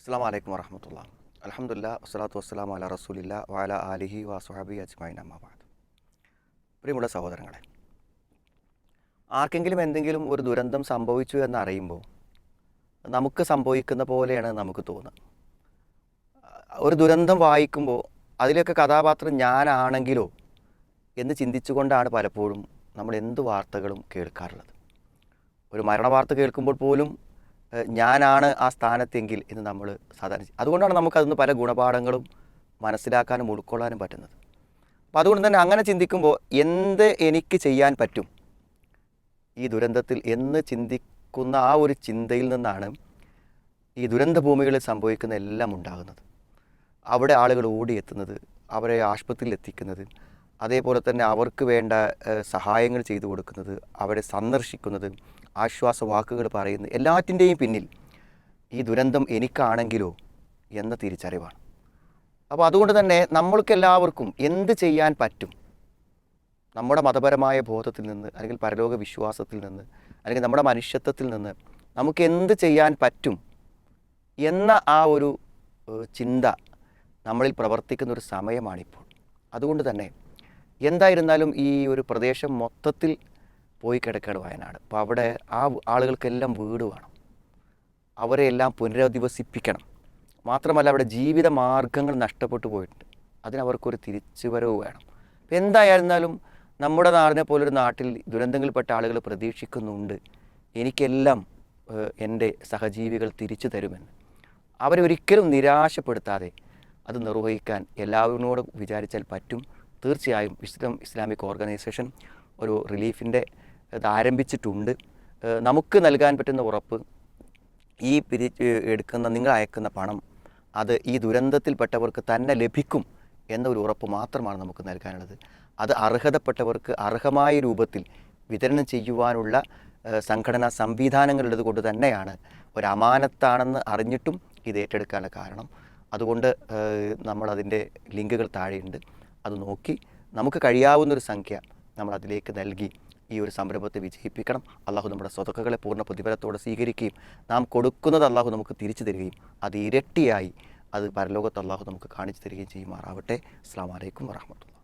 അസ്സാം വലൈക്കും വറഹമത്തുള്ള അലഹമുല്ല വസ്സലാത്തു വസ്സലാം അല റസൂലില്ല വാല അലിഹി വാസുഹാബി അജ്മൈൻ അമ്മാബാദ് പ്രിയമുള്ള സഹോദരങ്ങളെ ആർക്കെങ്കിലും എന്തെങ്കിലും ഒരു ദുരന്തം സംഭവിച്ചു എന്നറിയുമ്പോൾ നമുക്ക് സംഭവിക്കുന്ന പോലെയാണ് നമുക്ക് തോന്നുക ഒരു ദുരന്തം വായിക്കുമ്പോൾ അതിലൊക്കെ കഥാപാത്രം ഞാനാണെങ്കിലോ എന്ന് ചിന്തിച്ചുകൊണ്ടാണ് പലപ്പോഴും നമ്മൾ എന്ത് വാർത്തകളും കേൾക്കാറുള്ളത്. ഒരു മരണ വാർത്ത കേൾക്കുമ്പോൾ പോലും ഞാനാണ് ആ സ്ഥാനത്തെങ്കിൽ എന്ന് നമ്മൾ സാധാരണ അതുകൊണ്ടാണ് നമുക്കതിന് പല ഗുണപാഠങ്ങളും മനസ്സിലാക്കാനും ഉൾക്കൊള്ളാനും പറ്റുന്നത്. അപ്പോൾ അതുകൊണ്ട് തന്നെ അങ്ങനെ ചിന്തിക്കുമ്പോൾ എന്ത് എനിക്ക് ചെയ്യാൻ പറ്റും? ഈ ദുരന്തത്തിൽ എന്ന് ചിന്തിക്കുന്ന ആ ഒരു ചിന്തയിൽ നിന്നാണ് ഈ ദുരന്ത ഭൂമികളിൽ സംഭവിക്കുന്ന എല്ലാം ഉണ്ടാകുന്നത്. അവിടെ ആളുകൾ ഓടിയെത്തുന്നത് അവരെ ആശുപത്രിയിൽ എത്തിക്കുന്നത് അതേപോലെ തന്നെ അവർക്ക് വേണ്ട സഹായങ്ങൾ ചെയ്തു കൊടുക്കുന്നത് അവരെ സന്ദർശിക്കുന്നത് ആശ്വാസ വാക്കുകൾ പറയുന്നത് എല്ലാറ്റിന്റെയും പിന്നിൽ ഈ ദുരന്തം എനിക്കാണെങ്കിലോ എന്ന തിരിച്ചറിവാണ്. അപ്പോൾ അതുകൊണ്ട് തന്നെ നമ്മൾക്കെല്ലാവർക്കും എന്ത് ചെയ്യാൻ പറ്റും? നമ്മുടെ മതപരമായ ബോധത്തിൽ നിന്ന് അല്ലെങ്കിൽ പരലോക വിശ്വാസത്തിൽ നിന്ന് അല്ലെങ്കിൽ നമ്മുടെ മനുഷ്യത്വത്തിൽ നിന്ന് നമുക്ക് എന്ത് ചെയ്യാൻ പറ്റും എന്ന ആ ഒരു ചിന്ത നമ്മളിൽ പ്രവർത്തിക്കുന്ന ഒരു സമയമാണിപ്പോൾ. അതുകൊണ്ട് തന്നെ എന്തായിരുന്നാലും ഈ ഒരു പ്രദേശം മൊത്തത്തിൽ പോയി കിടക്കുകയാണ് വയനാട്. അപ്പോൾ അവിടെ ആ ആളുകൾക്കെല്ലാം വീട് വേണം. അവരെ എല്ലാം പുനരധിവസിപ്പിക്കണം. മാത്രമല്ല അവിടെ ജീവിത മാർഗങ്ങൾ നഷ്ടപ്പെട്ടു പോയിട്ടുണ്ട്. അതിനവർക്കൊരു തിരിച്ചുവരവ് വേണം. അപ്പോൾ എന്തായിരുന്നാലും നമ്മുടെ നാടിനെ പോലൊരു നാട്ടിൽ ദുരന്തങ്ങളിൽപ്പെട്ട ആളുകൾ പ്രതീക്ഷിക്കുന്നുണ്ട്. എനിക്കെല്ലാം എന്റെ സഹജീവികൾ തിരിച്ചു തരുമെന്ന്. അവരെ ഒരിക്കലും നിരാശപ്പെടുത്താതെ അത് നിർവഹിക്കാൻ എല്ലാവരോടും വിചാരിച്ചാൽ പറ്റും. തീർച്ചയായും വിശുദ്ധം ഇസ്ലാമിക് ഓർഗനൈസേഷൻ ഒരു റിലീഫിന്റെ ഇത് ആരംഭിച്ചിട്ടുണ്ട്. നമുക്ക് നൽകാൻ പറ്റുന്ന ഉറപ്പ് ഈ പിരി എടുക്കുന്ന നിങ്ങൾ അയക്കുന്ന പണം അത് ഈ ദുരന്തത്തിൽപ്പെട്ടവർക്ക് തന്നെ ലഭിക്കും എന്നൊരു ഉറപ്പ് മാത്രമാണ് നമുക്ക് നൽകാനുള്ളത്. അത് അർഹതപ്പെട്ടവർക്ക് അർഹമായ രൂപത്തിൽ വിതരണം ചെയ്യുവാനുള്ള സംഘടനാ സംവിധാനങ്ങളുള്ളത് കൊണ്ട് തന്നെയാണ് ഒരു അമാനത്താണെന്ന് അറിഞ്ഞിട്ടും ഇത് ഏറ്റെടുക്കാനുള്ള കാരണം. അതുകൊണ്ട് നമ്മളതിന്റെ ലിങ്കുകൾ താഴെയുണ്ട്. അത് നോക്കി നമുക്ക് കഴിയാവുന്ന ഒരു സംഖ്യ നമ്മൾ അതിലേക്ക് നൽകി ഈ ഒരു സംരംഭത്തെ വിജയിപ്പിക്കണം. അള്ളാഹു നമ്മുടെ സ്വതക്കുകളെ പൂർണ പ്രതിഫലത്തോടെ സ്വീകരിക്കുകയും നാം കൊടുക്കുന്നത് അള്ളാഹു നമുക്ക് തിരിച്ചു തരികയും അത് ഇരട്ടിയായി അത് പരലോകത്ത് അള്ളാഹു നമുക്ക് കാണിച്ചു തരികയും ചെയ്യുമാറാവട്ടെ. അസ്സാം വലൈക്കും വാഹമത്തുള്ള